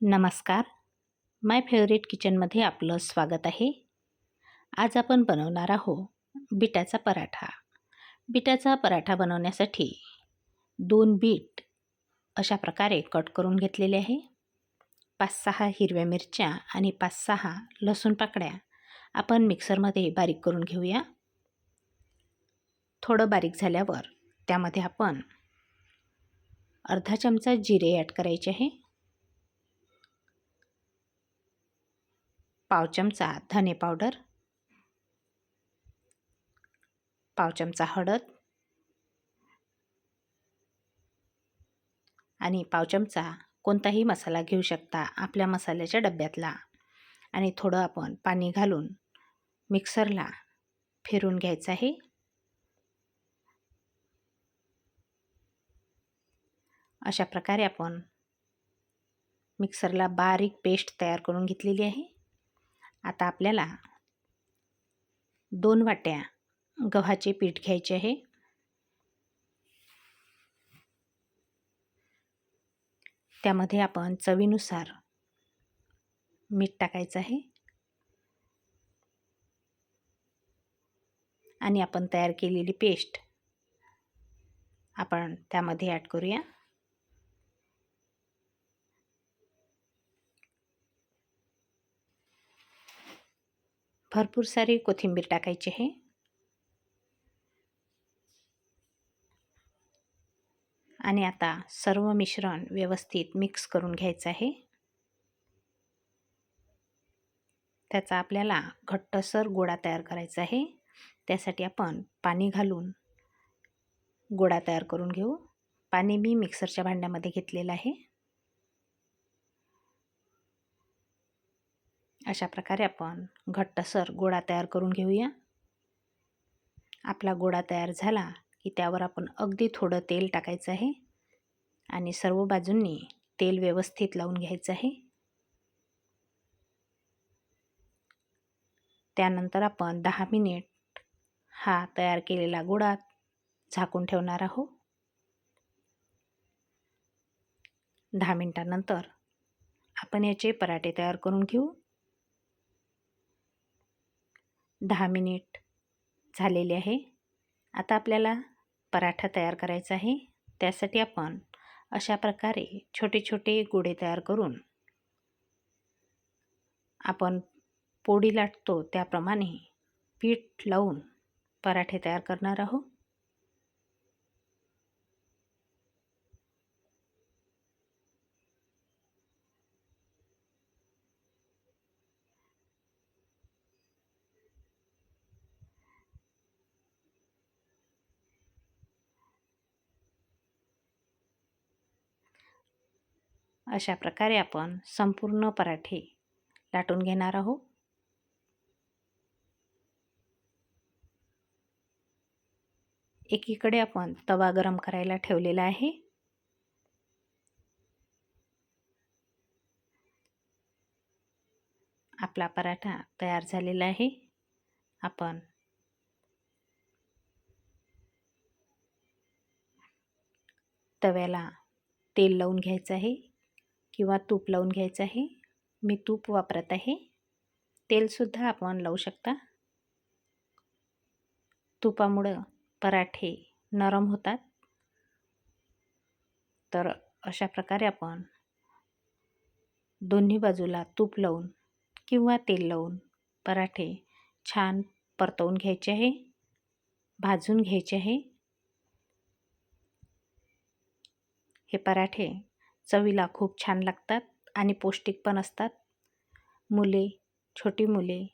नमस्कार. माय फेवरेट किचनमध्ये आपलं स्वागत आहे. आज आपण बनवणार आहोत बिटाचा पराठा. बिटाचा पराठा बनवण्यासाठी दोन बीट अशा प्रकारे कट करून घेतलेले आहे. पाच सहा हिरव्या मिरच्या आणि पाच सहा लसूण पाकड्या आपण मिक्सरमध्ये बारीक करून घेऊया. थोडं बारीक झाल्यावर त्यामध्ये आपण अर्धा चमचा जिरे ॲड करायचे आहे. पाव चमचा धने पावडर पाव चमचा हळद आणि पाव चमचा कोणताही मसाला घेऊ शकता आपल्या मसाल्याच्या डब्यातला. आणि थोडं आपण पाणी घालून मिक्सरला फिरून घ्यायचं आहे. अशा प्रकारे आपण मिक्सरला बारीक पेस्ट तयार करून घेतलेली आहे. आता आपल्याला दोन वाट्या गव्हाचे पीठ घ्यायचे आहे. त्यामध्ये आपण चवीनुसार मीठ टाकायचं आहे. आणि आपण तयार केलेली पेस्ट आपण त्यामध्ये ॲड करूया. भरपूर सारी कोथिंबीर टाकायची आहे. आणि आता सर्व मिश्रण व्यवस्थित मिक्स करून घ्यायचं आहे. त्याचा आपल्याला घट्टसर गोळा तयार करायचा आहे. त्यासाठी आपण पाणी घालून गोळा तयार करून घेऊ. पाणी मी मिक्सरच्या भांड्यामध्ये घेतलेलं आहे. अशा प्रकारे आपण घट्टसर गोळा तयार करून घेऊया. आपला गोळा तयार झाला की त्यावर आपण अगदी थोडं तेल टाकायचं आहे आणि सर्व बाजूंनी तेल व्यवस्थित लावून घ्यायचं आहे. त्यानंतर आपण दहा मिनिट हा तयार केलेला गोळा झाकून ठेवणार आहोत. दहा मिनटानंतर आपण याचे पराठे तयार करून घेऊ. दहा मिनिट झालेले आहे. आता आपल्याला पराठा तयार करायचा आहे. त्यासाठी आपण अशा प्रकारे छोटे छोटे गोडे तयार करून आपण पोळी लाटतो. त्याप्रमाणे पीठ लावून पराठे तयार करणार आहोत. अशा प्रकारे आपण संपूर्ण पराठे लाटून घेणार आहोत. एकीकडे आपण तवा गरम करायला ठेवलेला आहे. आपला पराठा तयार झालेला आहे. आपण तव्याला तेल लावून घ्यायचं आहे. किंवा तूप लावून घ्यायचं आहे. मी तूप वापरत आहे. तेलसुद्धा आपण लावू शकता. तुपामुळं पराठे नरम होतात. तर अशा प्रकारे आपण दोन्ही बाजूला तूप लावून किंवा तेल लावून पराठे छान परतवून घ्यायचे आहे. भाजून घ्यायचे आहे. हे पराठे चवीला खूप छान लागतात आणि पौष्टिक पण असतात. मुले छोटी मुले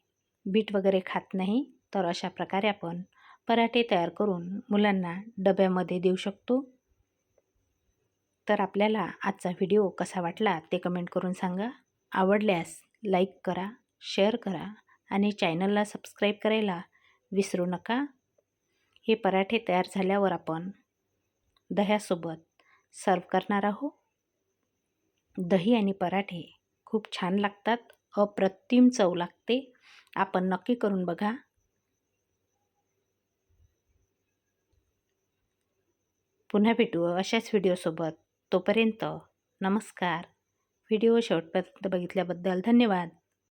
बीट वगैरे खात नाही तर अशा प्रकारे आपण पराठे तयार करून मुलांना डब्यामध्ये देऊ शकतो. तर आपल्याला आजचा व्हिडिओ कसा वाटला ते कमेंट करून सांगा. आवडल्यास लाईक करा शेअर करा आणि चॅनलला सबस्क्राईब करायला विसरू नका. हे पराठे तयार झाल्यावर आपण दह्यासोबत सर्व करणार आहोत. दही आणि पराठे खूप छान लागतात. अप्रतिम चव लागते. आपण नक्की करून बघा. पुन्हा भेटू अशाच व्हिडिओसोबत तोपर्यंत नमस्कार. व्हिडिओ शेवटपर्यंत बघितल्याबद्दल धन्यवाद.